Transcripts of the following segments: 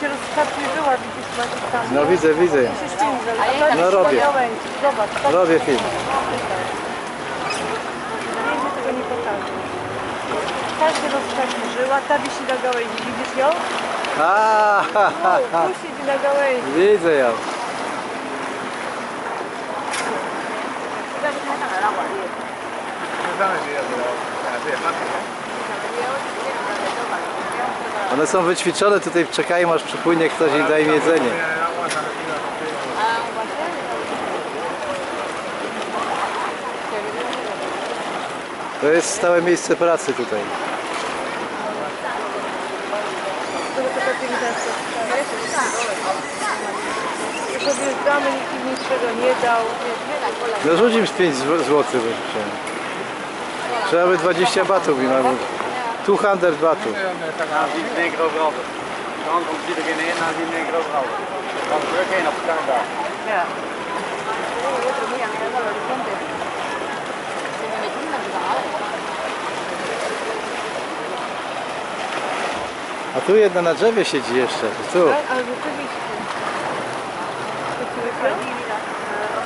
się rozszarpieżyła, widzisz Maciek tam. No widzę, widzę. To się tam No jest robię. gałęzi. Zobacz, tak Robię film. zdjęcie tego nie pokaże. Ta się rozszarpieżyła, ta wisi na gałęzi, widzisz ją? A, ha, ha, Tu, ha. tu siedzi na gałęzi. Widzę ją. One są wyćwiczone, tutaj czekają aż przypłynie ktoś i da im jedzenie. To jest stałe miejsce pracy tutaj. Wjeżdżamy, nikt im niczego nie dał. No rzuć im z 5 zł. Trzeba by 20 batów im albo 200 batów. Dan zien ze in één keer overal. Dan komt iedereen in en dan zien ze in één keer overal. Dan is er geen op. Ja. A tu jedna na drzewie siedzi jeszcze. Tu. Tak, ale rzeczywiście.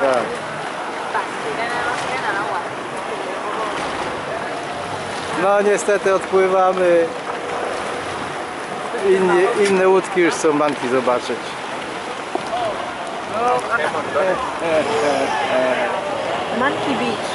Tak. No niestety odpływamy. Inni, inne łódki już są manki zobaczyć. Monkey Beach.